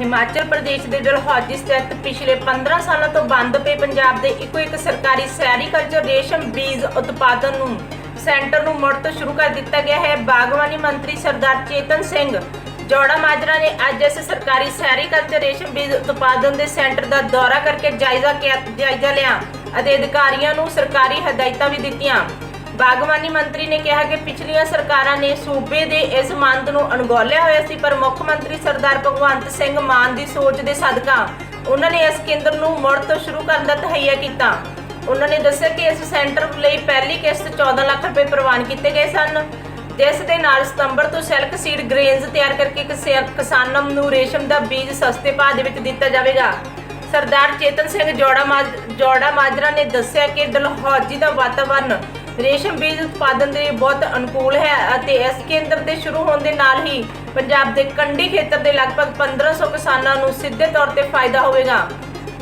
ਹਿਮਾਚਲ ਪ੍ਰਦੇਸ਼ ਦੇ ਡਲਹੌਜੀ ਸਥਿਤ ਪਿਛਲੇ 15 ਸਾਲਾਂ ਤੋਂ ਬੰਦ ਪਏ ਪੰਜਾਬ ਦੇ ਇੱਕੋ ਇੱਕ ਸਰਕਾਰੀ ਸੈਰੀਕਲਚਰ ਰੇਸ਼ਮ ਬੀਜ ਉਤਪਾਦਨ ਨੂੰ ਸੈਂਟਰ ਨੂੰ ਮੁੜ ਤੋਂ ਸ਼ੁਰੂ ਕਰ ਦਿੱਤਾ ਗਿਆ ਹੈ। ਬਾਗਵਾਨੀ ਮੰਤਰੀ ਸਰਦਾਰ ਚੇਤਨ ਸਿੰਘ ਜੋੜਾ ਮਾਜਰਾ ਨੇ ਅੱਜ ਇਸ ਸਰਕਾਰੀ ਸੈਰੀਕਲਚਰ ਰੇਸ਼ਮ ਬੀਜ ਉਤਪਾਦਨ ਦੇ ਸੈਂਟਰ ਦਾ ਦੌਰਾ ਕਰਕੇ ਜਾਇਜ਼ਾ ਕਿਆ ਜਾਇਜ਼ਾ ਲਿਆ ਅਤੇ ਅਧਿਕਾਰੀਆਂ ਨੂੰ ਸਰਕਾਰੀ ਹਦਾਇਤਾਂ ਵੀ ਦਿੱਤੀਆਂ। ਬਾਗਵਾਨੀ ਮੰਤਰੀ ਨੇ ਕਿਹਾ ਕਿ ਪਿਛਲੀਆਂ ਸਰਕਾਰਾਂ ਨੇ ਸੂਬੇ ਦੇ ਇਸ ਮੰਦ ਨੂੰ ਅਣਗੌਲਿਆ ਹੋਇਆ ਸੀ, ਪਰ ਮੁੱਖ ਮੰਤਰੀ ਸਰਦਾਰ ਭਗਵੰਤ ਸਿੰਘ ਮਾਨ ਦੀ ਸੋਚ ਦੇ ਸਦਕਾ ਉਹਨਾਂ ਨੇ ਇਸ ਕੇਂਦਰ ਨੂੰ ਮੁੜ ਤੋਂ ਸ਼ੁਰੂ ਕਰਨ ਦਾ ਤਹਈਆ ਕੀਤਾ। ਉਹਨਾਂ ਨੇ ਦੱਸਿਆ ਕਿ ਇਸ ਸੈਂਟਰ ਲਈ ਪਹਿਲੀ ਕਿਸ਼ਤ 14 ਲੱਖ ਰੁਪਏ ਪ੍ਰਵਾਨ ਕੀਤੇ ਗਏ ਸਨ। ਜਿਸ ਦੇ ਨਾਲ ਸਤੰਬਰ ਤੋਂ ਸਿਲਕ ਸੀਡ ਗ੍ਰੇਨਸ ਤਿਆਰ ਕਰਕੇ ਕਿਸਾ- ਕਿਸਾਨਾਂ ਨੂੰ ਰੇਸ਼ਮ ਦਾ ਬੀਜ ਸਸਤੇ ਭਾਅ ਦੇ ਵਿੱਚ ਦਿੱਤਾ ਜਾਵੇਗਾ। ਸਰਦਾਰ ਚੇਤਨ ਸਿੰਘ ਜੋੜਾ ਮਾਜ- ਜੋੜਾ ਮਾਜਰਾ ਨੇ ਦੱਸਿਆ ਕਿ ਡਲਹੌਜੀ ਦਾ ਵਾਤਾਵਰਣ ਰੇਸ਼ਮ ਬੀਜ ਉਤਪਾਦਨ ਦੇ ਲਈ ਬਹੁਤ ਅਨੁਕੂਲ ਹੈ ਅਤੇ ਇਸ ਕੇਂਦਰ ਦੇ ਸ਼ੁਰੂ ਹੋਣ ਦੇ ਨਾਲ ਹੀ ਪੰਜਾਬ ਦੇ ਕੰਢੀ ਖੇਤਰ ਦੇ ਲਗਭਗ 1500 ਕਿਸਾਨਾਂ ਨੂੰ ਸਿੱਧੇ ਤੌਰ ਤੇ ਫਾਇਦਾ ਹੋਵੇਗਾ।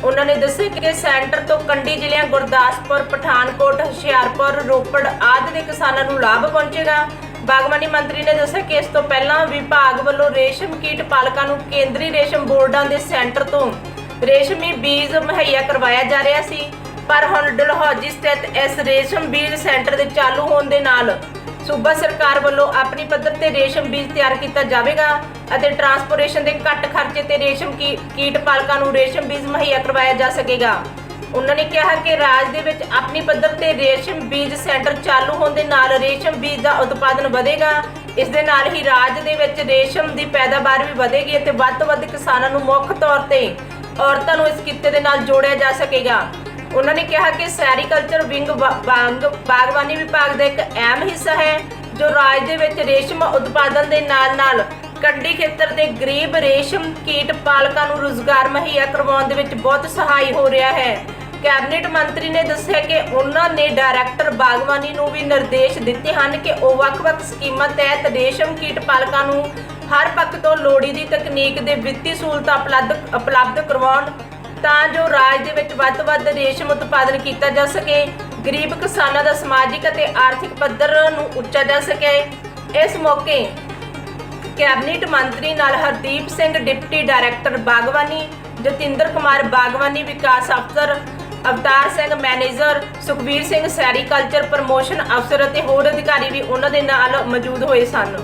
ਉਹਨਾਂ ਨੇ ਦੱਸਿਆ ਕਿ ਸੈਂਟਰ ਤੋਂ ਕੰਢੀ ਜ਼ਿਲ੍ਹਿਆਂ ਗੁਰਦਾਸਪੁਰ, ਪਠਾਨਕੋਟ, ਹੁਸ਼ਿਆਰਪੁਰ, ਰੋਪੜ ਆਦਿ ਦੇ ਕਿਸਾਨਾਂ ਨੂੰ ਲਾਭ ਪਹੁੰਚੇਗਾ। ਬਾਗਬਾਨੀ ਮੰਤਰੀ ਨੇ ਦੱਸਿਆ ਕਿ ਇਸ ਤੋਂ ਪਹਿਲਾਂ ਵਿਭਾਗ ਵੱਲੋਂ ਰੇਸ਼ਮ ਕੀਟ ਪਾਲਕਾਂ ਨੂੰ ਕੇਂਦਰੀ ਰੇਸ਼ਮ ਬੋਰਡਾਂ ਦੇ ਸੈਂਟਰ ਤੋਂ ਰੇਸ਼ਮੀ ਬੀਜ ਮੁਹੱਈਆ ਕਰਵਾਇਆ ਜਾ ਰਿਹਾ ਸੀ। ਪਰ ਹੁਣ ਡਲਹੌਜੀ ਸਥਿਤ ਇਸ ਰੇਸ਼ਮ ਬੀਜ ਸੈਂਟਰ ਦੇ ਚਾਲੂ ਹੋਣ ਦੇ ਨਾਲ ਸੂਬਾ ਸਰਕਾਰ ਵੱਲੋਂ ਆਪਣੀ ਪੱਧਰ ਤੇ ਰੇਸ਼ਮ ਬੀਜ ਤਿਆਰ ਕੀਤਾ ਜਾਵੇਗਾ ਅਤੇ ਟਰਾਂਸਪੋਰਟੇਸ਼ਨ ਦੇ ਘੱਟ ਖਰਚੇ ਤੇ ਰੇਸ਼ਮ ਕੀਟ ਪਾਲਕਾਂ ਨੂੰ ਰੇਸ਼ਮ ਬੀਜ ਮੁਹੱਈਆ ਕਰਵਾਇਆ ਜਾ ਸਕੇਗਾ। ਉਹਨਾਂ ਨੇ ਕਿਹਾ ਕਿ ਰਾਜ ਦੇ ਵਿੱਚ ਆਪਣੀ ਪੱਧਰ ਤੇ ਰੇਸ਼ਮ ਬੀਜ ਸੈਂਟਰ ਚਾਲੂ ਹੋਣ ਦੇ ਨਾਲ ਰੇਸ਼ਮ ਬੀਜ ਦਾ ਉਤਪਾਦਨ ਵਧੇਗਾ। ਇਸ ਦੇ ਨਾਲ ਹੀ ਰਾਜ ਦੇ ਵਿੱਚ ਰੇਸ਼ਮ ਦੀ ਪੈਦਾਵਾਰ ਵੀ ਵਧੇਗੀ ਅਤੇ ਵੱਧ ਤੋਂ ਵੱਧ ਕਿਸਾਨਾਂ ਨੂੰ ਮੁੱਖ ਤੌਰ ਤੇ ਔਰਤਾਂ ਨੂੰ ਇਸ ਕਿੱਤੇ ਦੇ ਨਾਲ ਜੋੜਿਆ ਜਾ ਸਕੇਗਾ। ਉਹਨਾਂ ਨੇ ਕਿਹਾ ਕਿ ਸੈਰੀਕਲਚਰ ਵਿੰਗ ਵਾ- ਬਾਗ ਬਾਗਬਾਨੀ ਵਿਭਾਗ ਦਾ ਇੱਕ ਅਹਿਮ ਹਿੱਸਾ ਹੈ, ਜੋ ਰਾਜ ਦੇ ਵਿੱਚ ਰੇਸ਼ਮ ਉਤਪਾਦਨ ਦੇ ਨਾਲ-ਨਾਲ ਕੰਢੀ ਖੇਤਰ ਦੇ ਗਰੀਬ ਰੇਸ਼ਮ ਕੀਟ ਪਾਲਕਾਂ ਨੂੰ ਰੋਜ਼ਗਾਰ ਮੁਹੱਈਆ ਕਰਵਾਉਣ ਦੇ ਵਿੱਚ ਬਹੁਤ ਸਹਾਈ ਹੋ ਰਿਹਾ ਹੈ। ਕੈਬਨਿਟ ਮੰਤਰੀ ਨੇ ਦੱਸਿਆ ਕਿ ਉਹਨਾਂ ਨੇ ਡਾਇਰੈਕਟਰ ਬਾਗਬਾਨੀ ਨੂੰ ਵੀ ਨਿਰਦੇਸ਼ ਦਿੱਤੇ ਹਨ ਕਿ ਉਹ ਵੱਖ-ਵੱਖ ਸਕੀਮਾਂ ਤਹਿਤ ਰੇਸ਼ਮ ਕੀਟ ਪਾਲਕਾਂ ਨੂੰ ਹਰ ਪੱਖ ਤੋਂ ਲੋੜੀਂਦੀ ਤਕਨੀਕ ਦੇ ਵਿੱਤੀ ਸਹੂਲਤਾਂ ਉਪਲਬਧ ਉਪਲਬਧ ਕਰਵਾਉਣ ਤਾਂ ਜੋ ਰਾਜ ਦੇ ਵਿੱਚ ਵੱਧ ਤੋਂ ਵੱਧ ਰੇਸ਼ਮ ਉਤਪਾਦਨ ਕੀਤਾ ਜਾ ਸਕੇ, ਗਰੀਬ ਕਿਸਾਨਾਂ ਦਾ ਸਮਾਜਿਕ ਅਤੇ ਆਰਥਿਕ ਪੱਧਰ ਨੂੰ ਉੱਚਾ ਜਾ ਸਕੇ। ਇਸ ਮੌਕੇ ਕੈਬਨਿਟ ਮੰਤਰੀ ਨਾਲ ਹਰਦੀਪ ਸਿੰਘ, ਡਿਪਟੀ ਡਾਇਰੈਕਟਰ ਬਾਗਵਾਨੀ, ਜਤਿੰਦਰ ਕੁਮਾਰ ਬਾਗਵਾਨੀ, ਵਿਕਾਸ ਅਫਸਰ Avtar Singh, manager Sukhveer Singh sericulture promotion ਅਫਸਰ ਅਤੇ ਹੋਰ ਅਧਿਕਾਰੀ ਵੀ ਉਹਨਾਂ ਦੇ ਨਾਲ ਮੌਜੂਦ ਹੋਏ ਸਨ।